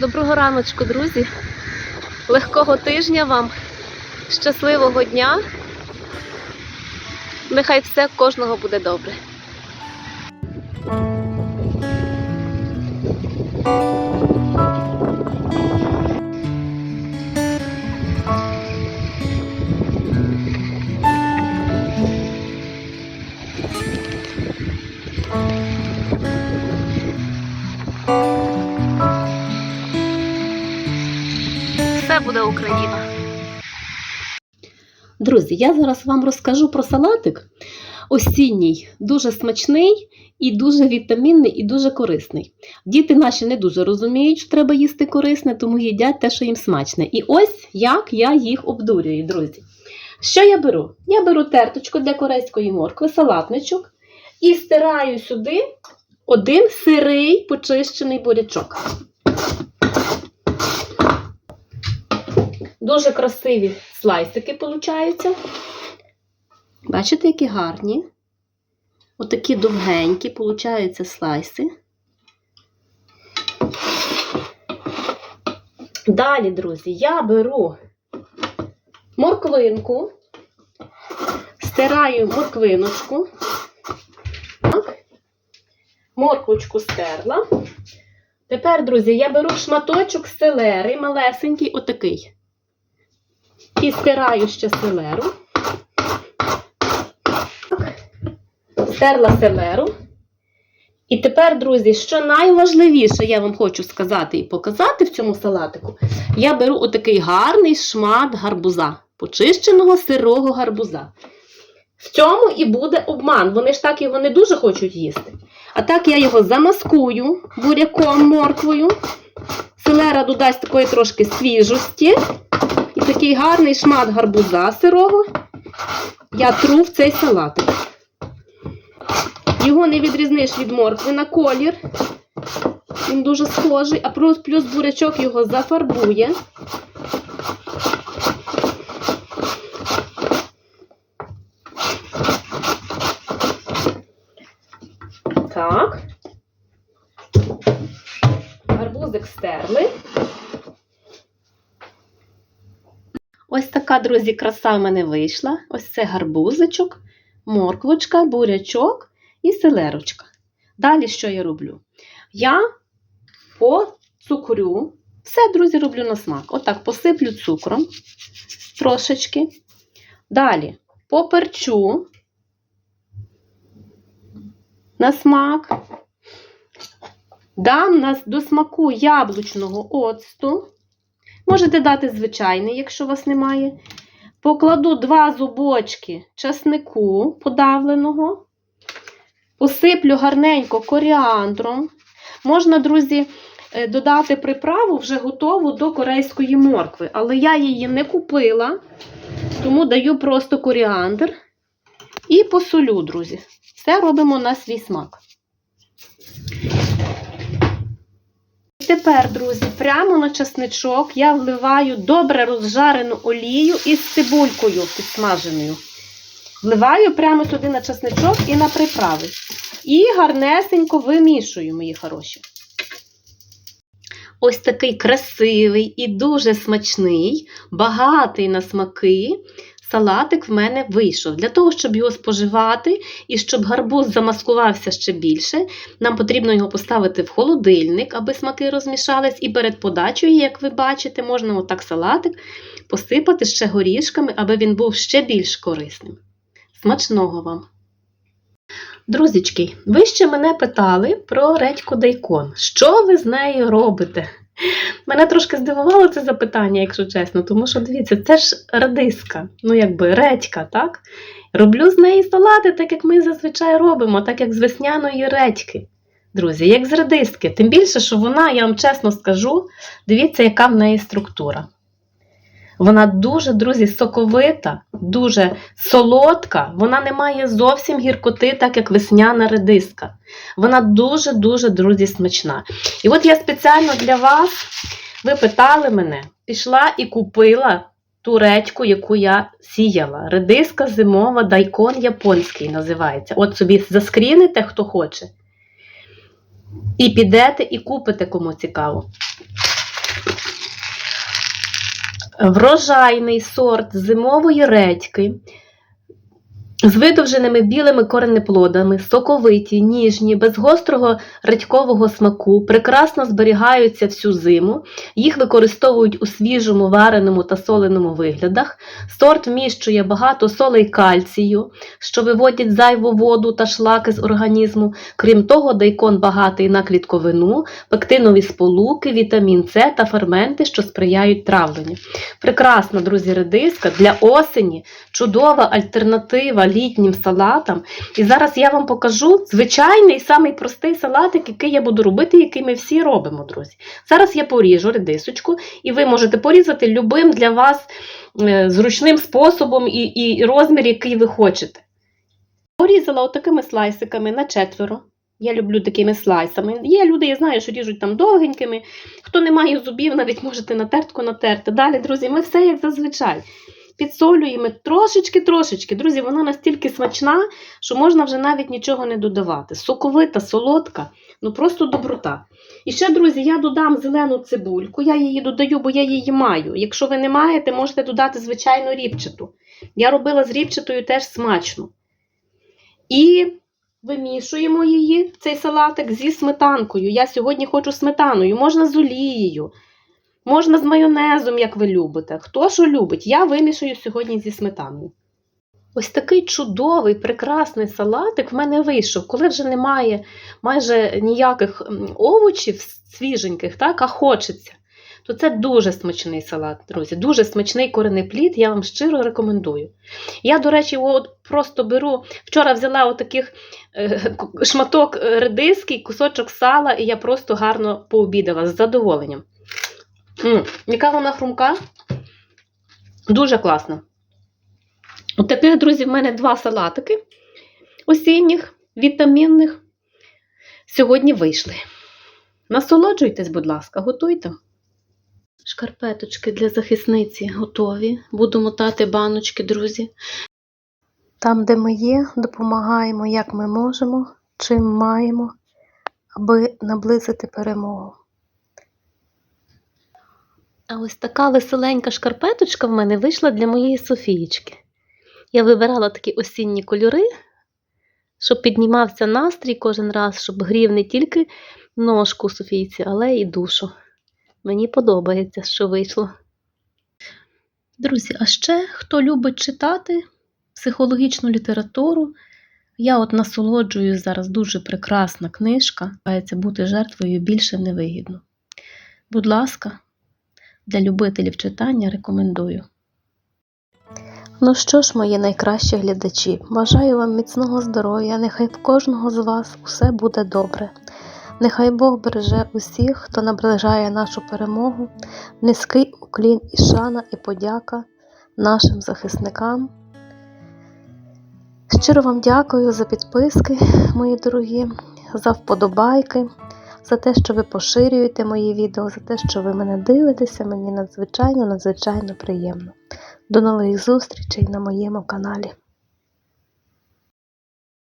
Доброго раночку, друзі. Легкого тижня вам, щасливого дня. Нехай все кожного буде добре. Все буде Україна. Друзі, я зараз вам розкажу про салатик осінній, дуже смачний і дуже вітамінний, і дуже корисний. Діти наші не дуже розуміють, що треба їсти корисне, тому їдять те, що їм смачне. І ось як я їх обдурюю, друзі. Що я беру? Я беру терточку для корейської моркви, салатничок і стираю сюди один сирий почищений бурячок. Дуже красиві слайсики получаються. Бачите, які гарні. Отакі довгенькі получаються слайси. Далі, друзі, я беру морквинку, стираю морквиночку. Так. Морквочку стерла. Тепер, друзі, я беру шматочок селери, малесенький, отакий. І стираю ще селеру. Стерла селеру. І тепер, друзі, що найважливіше, я вам хочу сказати і показати в цьому салатику, я беру отакий гарний шмат гарбуза, почищеного сирого гарбуза. В цьому і буде обман. Вони ж так його не дуже хочуть їсти. А так я його замаскую буряком, морквою. Селера додасть такої трошки свіжості. Такий гарний шмат гарбуза сирого я тру в цей салатик. Його не відрізниш від моркви на колір. Він дуже схожий, а плюс, плюс бурячок його зафарбує. Так. Гарбузик стерли. Ось така, друзі, краса в мене вийшла. Ось це гарбузичок, морквочка, бурячок і селерочка. Далі що я роблю? Я поцукрю. Все, друзі, роблю на смак. Отак посиплю цукром трошечки. Далі поперчу на смак. Дам до смаку яблучного оцту. Можете дати звичайний, якщо у вас немає. Покладу два зубочки часнику подавленого. Посиплю гарненько коріандром. Можна, друзі, е, додати приправу вже готову до корейської моркви. Але я її не купила, тому даю просто коріандр. І посолю, друзі. Все робимо на свій смак. Тепер, друзі, прямо на часничок я вливаю добре розжарену олію із цибулькою підсмаженою. Вливаю прямо туди на часничок і на приправи. І гарнесенько вимішую, мої хороші. Ось такий красивий і дуже смачний, багатий на смаки. Салатик в мене вийшов. Для того, щоб його споживати і щоб гарбуз замаскувався ще більше, нам потрібно його поставити в холодильник, аби смаки розмішались. І перед подачею, як ви бачите, можна отак салатик посипати ще горішками, аби він був ще більш корисним. Смачного вам! Друзічки, ви ще мене питали про редьку дайкон. Що ви з нею робите? Мене трошки здивувало це запитання, якщо чесно, тому що дивіться, це ж радиска, ну якби редька, так? Роблю з неї салати, так як ми зазвичай робимо, так як з весняної редьки. Друзі, як з радистки. Тим більше, що вона, я вам чесно скажу, дивіться, яка в неї структура. Вона дуже, друзі, соковита, дуже солодка, вона не має зовсім гіркоти, так як весняна редиска. Вона дуже-дуже, друзі, смачна. І от я спеціально для вас, ви питали мене, пішла і купила ту редьку, яку я сіяла. Редиска зимова, дайкон японський називається. От собі заскріните, хто хоче. І підете і купите, кому цікаво. Врожайний сорт зимової редьки з видовженими білими коренеплодами, соковиті, ніжні, без гострого редькового смаку, прекрасно зберігаються всю зиму. Їх використовують у свіжому, вареному та соленому виглядах. Сорт вміщує багато солей кальцію, що виводять зайву воду та шлаки з організму. Крім того, дайкон багатий на клітковину, пектинові сполуки, вітамін С та ферменти, що сприяють травленню. Прекрасна, друзі, редиска для осені, чудова альтернатива літнім салатам. І зараз я вам покажу звичайний самий простий салатик, який я буду робити, який ми всі робимо, друзі. Зараз я поріжу редисочку, і ви можете порізати любим для вас е, зручним способом і, і розмір, який ви хочете. Порізала отакими слайсиками на четверо. Я люблю такими слайсами. Є люди, я знаю, що ріжуть там довгенькими. Хто не має зубів, навіть можете на тертку натерти. Далі, друзі, ми все як зазвичай. Підсолюємо трошечки-трошечки. Друзі, вона настільки смачна, що можна вже навіть нічого не додавати. Соковита, солодка, ну просто доброта. І ще, друзі, я додам зелену цибульку. Я її додаю, бо я її маю. Якщо ви не маєте, можете додати звичайну ріпчату. Я робила з ріпчатою теж смачно. І вимішуємо її, цей салатик, зі сметанкою. Я сьогодні хочу сметаною, можна з олією. Можна з майонезом, як ви любите. Хто що любить, я вимішую сьогодні зі сметаною. Ось такий чудовий, прекрасний салатик в мене вийшов, коли вже немає майже ніяких овочів свіженьких, так, а хочеться. То це дуже смачний салат, друзі, дуже смачний коренеплід, я вам щиро рекомендую. Я, до речі, от просто беру, вчора взяла отаких е, шматок редиски, кусочок сала, і я просто гарно пообідала з задоволенням. М, яка вона хрумка? Дуже класна. От таких, друзі, в мене два салатики осінніх, вітамінних. Сьогодні вийшли. Насолоджуйтесь, будь ласка, готуйте. Шкарпеточки для захисниці готові. Буду мотати баночки, друзі. Там, де ми є, допомагаємо, як ми можемо, чим маємо, аби наблизити перемогу. А ось така веселенька шкарпеточка в мене вийшла для моєї Софієчки. Я вибирала такі осінні кольори, щоб піднімався настрій кожен раз, щоб грів не тільки ножку Софійці, але й душу. Мені подобається, що вийшло. Друзі, а ще хто любить читати психологічну літературу, я от насолоджуюсь зараз дуже прекрасна книжка. Називається бути жертвою більше невигідно. Будь ласка, для любителів читання рекомендую. Ну що ж, мої найкращі глядачі, бажаю вам міцного здоров'я, нехай в кожного з вас усе буде добре. Нехай Бог береже усіх, хто наближає нашу перемогу, низький уклін і шана і подяка нашим захисникам. Щиро вам дякую за підписки, мої дорогі, за вподобайки, за те, що ви поширюєте мої відео, за те, що ви мене дивитеся. Мені надзвичайно, надзвичайно приємно. До нових зустрічей на моєму каналі.